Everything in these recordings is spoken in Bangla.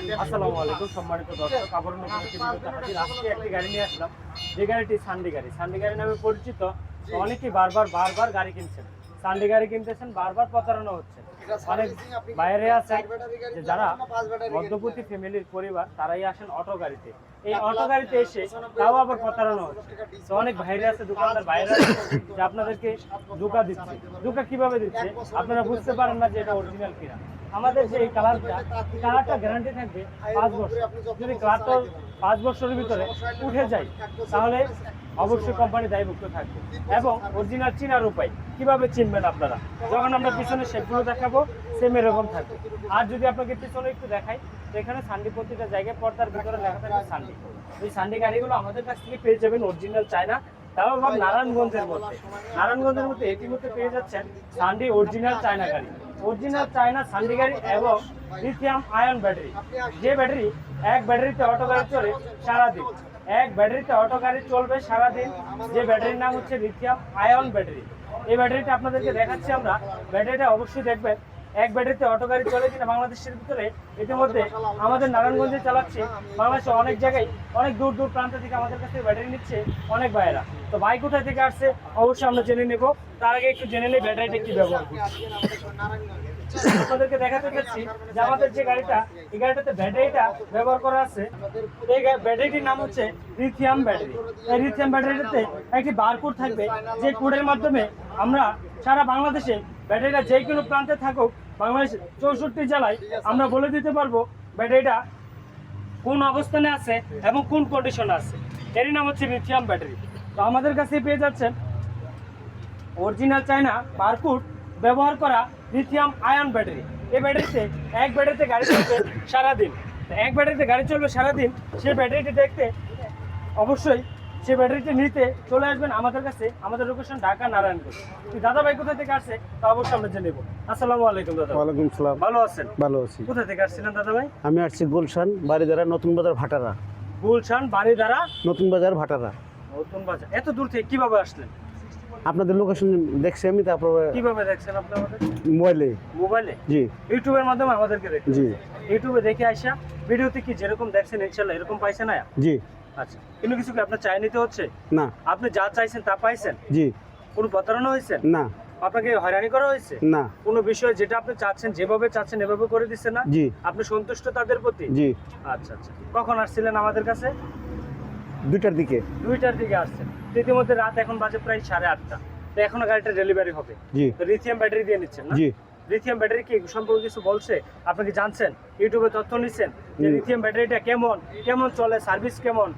আসসালামু আলাইকুম সম্মানিত দর্শক। আবার আজকে একটি গাড়ি নিয়ে আসলাম। যে গাড়িটি সান্ডি গাড়ি। সান্ডি গাড়ি নামে পরিচিত। তো অনেকেই বারবার বারবার গাড়ি কিনছেন। সান্ডি গাড়ি কিনতেছেন বারবার প্রতারণা হচ্ছে অনেক বাইরে আছে যে যারা মধ্যবর্তী ফ্যামিলির পরিবার তারাই আসেন অটো গাড়িতে। এই অটো গাড়িতে এসে তাও আবার প্রতারণা হচ্ছে। তো অনেক বাইরে আছে দোকানদার বাইরে আছে যে আপনাদেরকে ধোকা দিচ্ছে। ধোকা কীভাবে দিচ্ছে? আপনারা বুঝতে পারেন না যে এটা অরিজিনাল কিনা। আমাদের যে এই কালারটা কালারটা গ্যারান্টি থাকবে পাঁচ বছর। যদি কালারটা পাঁচ বছরের ভিতরে উঠে যায়, তাহলে অবশ্যই কোম্পানি দায়ভুক্ত থাকবে। এবং অরিজিনাল চিনার উপায়, কীভাবে চিনবেন আপনারা? যখন আমরা পিছনে শেপগুলো দেখাবো সেম এরকম থাকবে। আর যদি আপনাকে পিছনে একটু দেখাই এখানে সান্ডি প্রতিটা জায়গায় পর্দার ভিতরে লেখা থাকবে সান্ডি এই সান্ডি গাড়িগুলো আমাদের কাছ থেকে পেয়ে যাবেন অরিজিনাল চায়না, তাও আবার নারায়ণগঞ্জের মধ্যে। নারায়ণগঞ্জের মধ্যে এটি মধ্যে পেয়ে যাচ্ছেন সান্ডি অরিজিনাল চায়না গাড়ি। অরিজিনাল চায়না সান্ডিগারি এবং লিথিয়াম আয়ন ব্যাটারি। যে ব্যাটারি এক ব্যাটারিতে অটো গাড়ি চলে সারাদিন। এক ব্যাটারিতে অটো গাড়ি চলবে সারাদিন। যে ব্যাটারির নাম হচ্ছে লিথিয়াম আয়ন ব্যাটারি। এই ব্যাটারিটা আপনাদেরকে দেখাচ্ছি আমরা। ব্যাটারিটা অবশ্যই দেখবেন। এক ব্যাটারিতে অটো গাড়ি চলে কিনা বাংলাদেশের ভিতরে, ইতিমধ্যে আমাদের নারায়ণগঞ্জে চালাচ্ছে। বাংলাদেশে অনেক জায়গায়, অনেক দূর দূর প্রান্ত থেকে আমাদের কাছে ব্যাটারি নিচ্ছে অনেক ভাইয়েরা। তো ভাই কোথায় থেকে আসছে? অবশ্যই আমরা জেনে নেব। তার আগে একটু জেনে নেই ব্যাটারিটা কি ব্যবহার আপনাদেরকে দেখাতে চাচ্ছি যে আমাদের যে গাড়িটা, এই গাড়িটাতে ব্যাটারিটা ব্যবহার করা আছে। এই ব্যাটারিটির নাম হচ্ছে লিথিয়াম ব্যাটারি এই লিথিয়াম ব্যাটারিটাতে একটি বারকোড থাকবে, যে কোডের মাধ্যমে আমরা সারা বাংলাদেশে ব্যাটারিটা যে কোনো প্রান্তে থাকুক, বাংলাদেশ চৌষট্টি জেলায় আমরা বলে দিতে পারব ব্যাটারিটা কোন অবস্থানে আছে এবং কোন কন্ডিশনে আছে। এরই নাম হচ্ছে লিথিয়াম ব্যাটারি তো আমাদের কাছে পেয়ে যাচ্ছেন। অরিজিনাল চায়না বারকুট ব্যবহার করা লিথিয়াম আয়ন ব্যাটারি এই ব্যাটারিতে এক ব্যাটারিতে গাড়ি চলবে সারাদিন। এক ব্যাটারিতে গাড়ি চলবে সারাদিন সেই ব্যাটারিটি দেখতে অবশ্যই সেই ব্যাটারিটি নিতে চলে আসবেন আমাদের কাছে আমাদের লোকেশন ঢাকা নারায়ণগঞ্জ। দাদা ভাই কোথা থেকে আসছে তা অবশ্যই আমরা জেনে নেব। আসসালামু আলাইকুম দাদা। ওয়ালাইকুম সালাম। ভালো আছেন? ভালো আছি। কোথা থেকে আসছিলেন দাদা ভাই আমি আসছি গুলশান বাড়িদারা নতুন বাজার ভাটারা। গুলশান বাড়ি দ্বারা নতুন বাজার ভাটারা। নতুন বাজার। এত দূর থেকে কীভাবে আসলেন? আপনাদের লোকেশন দেখছি আমি তারপরে কীভাবে দেখছেন আপনি আমাদের? মোবাইলে। মোবাইলে? জি। ইউটিউবের মাধ্যমে আমাদেরকে দেখছেন জি। ইউটিউবে দেখে আইসা ভিডিওতে কি যেরকম দেখছেন ইনশাল্লাহ এরকম পাইছেন না জি। আচ্ছা। কিন্তু কিছু কি আপনার চাই নিতে হচ্ছে? না। আপনি যা চাইছেন তা পাইছেন? জি। কোনো প্রতারণা হয়েছে? না। আপনাকে হয়রানি করা হয়েছে? না। কোনো বিষয় যেটা আপনি চাচ্ছেন যেভাবে চাচ্ছেন এভাবে করে দিচ্ছেন না? জি। আপনি সন্তুষ্ট তাদের প্রতি? জি। আচ্ছা আচ্ছা। কখন আসছিলেন আমাদের কাছে? দুইটার দিকে। দুইটার দিকে আসছেন। ইতিমধ্যে রাত এখন বাজে প্রায় সাড়ে আটটা। তো এখনও গাড়িটা ডেলিভারি হবে। তো লিথিয়াম ব্যাটারি দিয়ে নিচ্ছেন না? লিথিয়াম ব্যাটারি কি সম্পর্কে কিছু বলছে? আপনি কি জানছেন? ইউটিউবে তথ্য নিচ্ছেন যে। লিথিয়াম ব্যাটারিটা কেমন? কেমন চলে? সার্ভিস কেমন?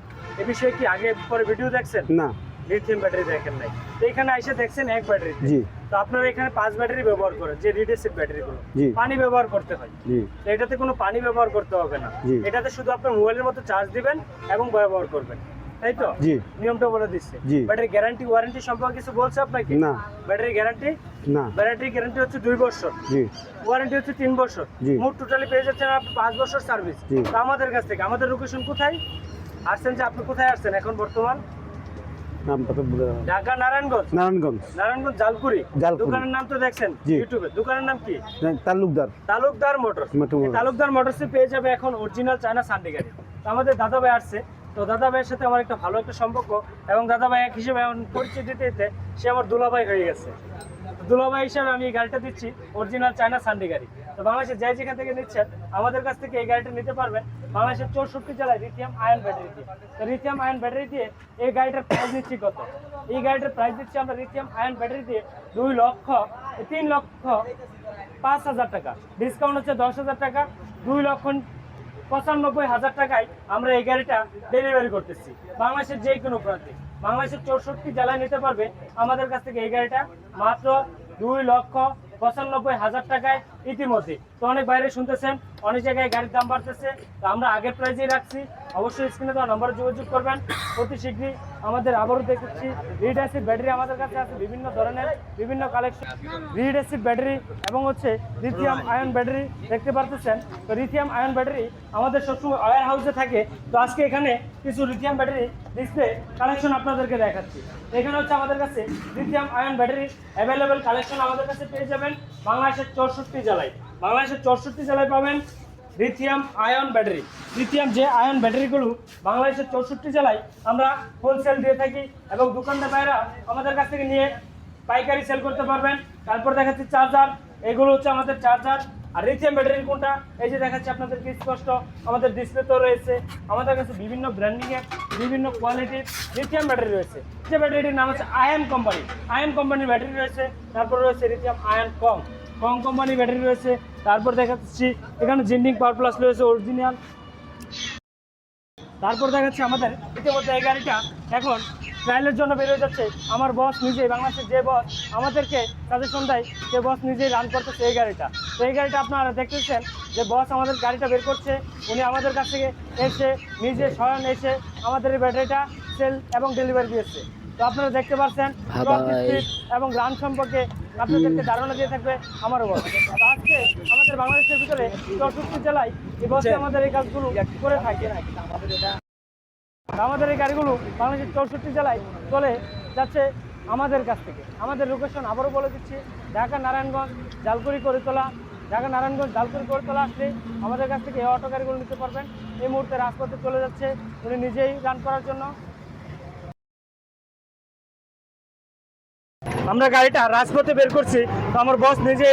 এ বিষয়ে কি আগে পরে ভিডিও দেখছেন? না। লিথিয়াম ব্যাটারি দেখেন নাই। তো এখানে এসে দেখছেন এক ব্যাটারি জি। তো আপনারা এখানে পাঁচ ব্যাটারি ব্যবহার করেন যে রিড অ্যাসিড ব্যাটারিগুলো জি। পানি ব্যবহার করতে হয়। জি। তো এটাতে কোনো পানি ব্যবহার করতে হবে না। এটাতে শুধু আপনার মোবাইলের মতো চার্জ দিবেন এবং ব্যবহার করবেন। তাই তো? জি। নিয়মটা বলে দিচ্ছে। জি। ব্যাটারি গ্যারান্টি ওয়ারেন্টি সম্পর্কে কিছু বলছে আপনাকে? না। ব্যাটারি গ্যারান্টি না। ব্যাটারি গ্যারান্টি হচ্ছে দুই বছর। জি। ওয়ারেন্টি হচ্ছে তিন বছর। মোট টোটালি পেয়ে যাচ্ছেন আপনি পাঁচ বছর সার্ভিস। তো আমাদের কাছ থেকে আমাদের লোকেশন কোথায়? আসছেন যে আপনি কোথায় আসছেন এখন বর্তমান? ঢাকা নারায়ণগঞ্জ? নারায়ণগঞ্জ। নারায়ণগঞ্জ জালকুড়ি। জালকুড়ি। দোকানের নাম তো দেখছেন। ইউটিউবে দোকানের নাম কি? তালুকদার। তালুকদার মোটর। তালুকদার মোটরসে। পেয়ে যাবে এখন অরিজিনাল চায়না সান্ডি গাড়ি। আমাদের দাদা ভাই আসছে। তো দাদা ভাইয়ের সাথে আমার একটা ভালো একটা সম্পর্ক এবং দাদা ভাই এক হিসেবে এখন পরিচয় দিতে দিতে সে আমার দুলাভাই হয়ে গেছে। দুলাভাই হিসাবে আমি এই গাড়িটা দিচ্ছি অরিজিনাল চায়না সান্ডি গাড়ি। তো বাংলাদেশের যাই যেখান থেকে নিচ্ছেন, আমাদের কাছ থেকে এই গাড়িটা নিতে পারবেন। বাংলাদেশের চৌষট্টি জেলায় লিথিয়াম আয়ন ব্যাটারি দিয়ে। তো লিথিয়াম আয়ন ব্যাটারি দিয়ে এই গাড়িটার প্রাইস নিচ্ছি কত? এই গাড়িটার প্রাইস দিচ্ছি আমরা লিথিয়াম আয়ন ব্যাটারি দিয়ে দুই লক্ষ, তিন লক্ষ পাঁচ হাজার টাকা। ডিসকাউন্ট হচ্ছে দশ হাজার টাকা। দুই লক্ষ পঁচানব্বই হাজার টাকায় আমরা এই গাড়িটা ডেলিভারি করতেছি। বাংলাদেশের যে কোনো প্রান্তে। বাংলাদেশের চৌষট্টি জেলায় নিতে পারবে। আমাদের কাছ থেকে এই গাড়িটা মাত্র দুই লক্ষ পঁচানব্বই হাজার টাকায় ইতিমধ্যে। তো অনেক বাইরে শুনতেছেন, অনেক জায়গায় গাড়ির দাম বাড়তেছে, তো আমরা আগের প্রাইজেই রাখছি। অবশ্যই স্ক্রিনে দেওয়া নম্বরে যোগাযোগ করবেন। অতি শীঘ্রই আমাদের আবারও দেখছি। রিড অ্যাসিড ব্যাটারি আমাদের কাছে আছে বিভিন্ন ধরনের, বিভিন্ন কালেকশন রিড অ্যাসিড ব্যাটারি এবং হচ্ছে লিথিয়াম আয়ন ব্যাটারি দেখতে পারতেছেন। তো লিথিয়াম আয়ন ব্যাটারি আমাদের সবসময় ওয়ার হাউসে থাকে। তো আজকে এখানে কিছু লিথিয়াম ব্যাটারি ডিসপ্লে কালেকশন আপনাদেরকে দেখাচ্ছি। এখানে হচ্ছে আমাদের কাছে lithium ion battery available collection আমাদের কাছে পেয়ে যাবেন। বাংলাদেশের চৌষট্টি জেলায় বাংলাদেশের চৌষট্টি জেলায় পাবেন লিথিয়াম আয়ন ব্যাটারি লিথিয়াম যে আয়ন ব্যাটারিগুলো বাংলাদেশের চৌষট্টি জেলায় আমরা হোলসেল দিয়ে থাকি এবং দোকানদার ভাইরা আমাদের কাছ থেকে নিয়ে পাইকারি সেল করতে পারবেন। তারপর দেখাচ্ছি চার্জার এগুলো হচ্ছে আমাদের চার্জার আর লিথিয়াম ব্যাটারি কোনটা? এই যে দেখাচ্ছি আপনাদেরকে স্পষ্ট, আমাদের ডিসপ্লে তো রয়েছে। আমাদের কাছে বিভিন্ন ব্র্যান্ডিংয়ের বিভিন্ন কোয়ালিটির লিথিয়াম ব্যাটারি রয়েছে। যে ব্যাটারিটির নাম হচ্ছে আয়ন কোম্পানি আয়ন কোম্পানির ব্যাটারি রয়েছে, তারপর রয়েছে লিথিয়াম আয়ন কম কম কোম্পানির ব্যাটারি রয়েছে, তারপর দেখাচ্ছি, এখানে জিন্ডিং পাওয়ার প্লাস রয়েছে অরিজিনাল তারপর দেখাচ্ছি আমাদের ইতিমধ্যে এই গাড়িটা। এখন ট্রায়ালের জন্য বেরিয়ে যাচ্ছে আমার বস নিজেই, বাংলাদেশের যে বস আমাদেরকে সাজেশন দেয় সে বস নিজেই রান করতেছে এই গাড়িটা। তো এই গাড়িটা আপনারা দেখতেছেন যে বস আমাদের গাড়িটা বের করছে উনি আমাদের কাছ থেকে এসে নিজে স্বয়ং এসে আমাদের এই ব্যাটারিটা সেল এবং ডেলিভারি দিয়েছে। তো আপনারা দেখতে পাচ্ছেন টপ এবং রান সম্পর্কে আপনাদেরকে ধারণা দিয়ে থাকবে আমারও বস আজকে আমাদের বাংলাদেশের ভিতরে চৌষট্টি জেলায় এই বসে আমাদের এই কাজগুলো করে থাকে। আমাদের এই গাড়িগুলো বাংলাদেশের চৌষট্টি জেলায় চলে যাচ্ছে আমাদের কাছ থেকে। আমাদের লোকেশন আবারও বলে দিচ্ছি ঢাকা নারায়ণগঞ্জ জালকুড়ি করিতলা ঢাকা নারায়ণগঞ্জ জালপুর করিতলা আসলে আমাদের কাছ থেকে এই অটো গাড়িগুলো নিতে পারবেন। এই মুহূর্তে রাজপথে চলে যাচ্ছে, উনি নিজেই রান করার জন্য। আমরা গাড়িটা রাজপথে বের করছি, তো আমার বস নিজে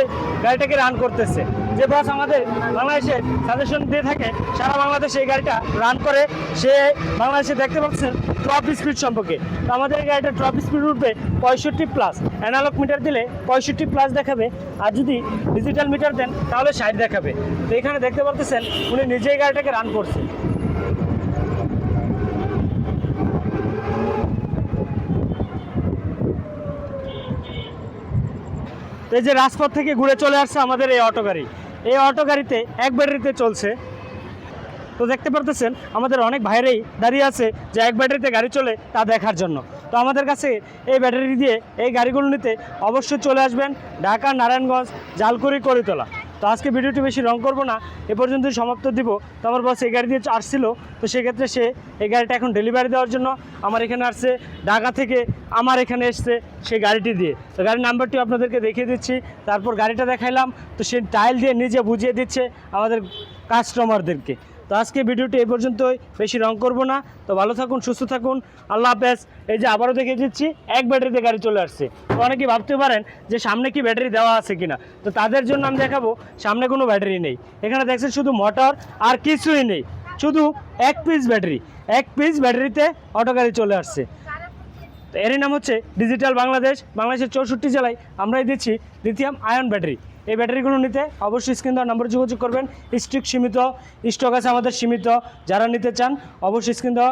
গাড়িটাকে রান করতেছে। যে বস আমাদের বাংলাদেশে সাজেশন দিয়ে থাকে, সারা বাংলাদেশে এই গাড়িটা রান করে। সে বাংলাদেশে দেখতে পাচ্ছেন টপ স্পিড সম্পর্কে। তো আমাদের এই গাড়িটা টপ স্পিড উঠবে পঁয়ষট্টি প্লাস অ্যানালগ মিটার দিলে পঁয়ষট্টি প্লাস দেখাবে। আর যদি ডিজিটাল মিটার দেন, তাহলে ষাট দেখাবে। তো এখানে দেখতে পাচ্ছেন উনি নিজেই গাড়িটাকে রান করছে। এই যে রাজপথ থেকে ঘুরে চলে আসছে আমাদের এই অটো গাড়ি। এই অটো গাড়িতে এক ব্যাটারিতে চলছে। তো দেখতে পারতেছেন, আমাদের অনেক ভাইরাই দাঁড়িয়ে আছে যে এক ব্যাটারিতে গাড়ি চলে তা দেখার জন্য। তো আমাদের কাছে এই ব্যাটারি দিয়ে এই গাড়িগুলো নিতে অবশ্যই চলে আসবেন। ঢাকা, নারায়ণগঞ্জ, জালকুড়ি, করিতলা। তো আজকে ভিডিওটি বেশি রং করব না, এ পর্যন্ত সমাপ্ত দিব। তো আমার বস এই গাড়ি দিয়ে আসছিল, তো সেক্ষেত্রে সে এই গাড়িটা এখন ডেলিভারি দেওয়ার জন্য আমার এখানে আসছে, ঢাকা থেকে আমার এখানে এসছে সে গাড়িটি দিয়ে। তো গাড়ির নাম্বারটি আপনাদেরকে দেখিয়ে দিচ্ছি, তারপর গাড়িটা দেখাইলাম, তো সে টাইল দিয়ে নিজে বুঝিয়ে দিচ্ছে আমাদের কাস্টমারদেরকে তো আজকে ভিডিওটি এই পর্যন্তই। বেশি রং করব না। তো ভালো থাকুন, সুস্থ থাকুন। আল্লাহ হাফেজ। এই যে আবারও দেখে দিচ্ছি, এক ব্যাটারিতে গাড়ি চলে আসছে। তো অনেকেই ভাবতে পারেন যে সামনে কি ব্যাটারি দেওয়া আছে কিনা। তো তাদের জন্য আমি দেখাবো, সামনে কোনো ব্যাটারি নেই। এখানে দেখছেন শুধু মোটর আর কিছুই নেই। শুধু এক পিস ব্যাটারি। এক পিস ব্যাটারিতে অটো গাড়ি চলে আসছে। তো এরই নাম হচ্ছে ডিজিটাল বাংলাদেশ বাংলাদেশের চৌষট্টি জেলায় আমরাই দিচ্ছি লিথিয়াম আয়ন ব্যাটারি এই ব্যাটারিগুলো নিতে অবশ্যই স্ক্রিন দেওয়ার নম্বরে যোগাযোগ করবেন। স্টক সীমিত স্টক আছে আমাদের সীমিত। যারা নিতে চান, অবশ্যই স্ক্রিন দেওয়া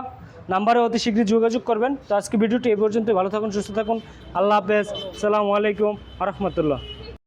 নাম্বারে অতি শীঘ্রই যোগাযোগ করবেন। তো আজকে ভিডিওটি এই পর্যন্ত ভালো থাকুন, সুস্থ থাকুন। আল্লাহ হাফেজ। সালামু আলাইকুম রহমতুল্লাহ।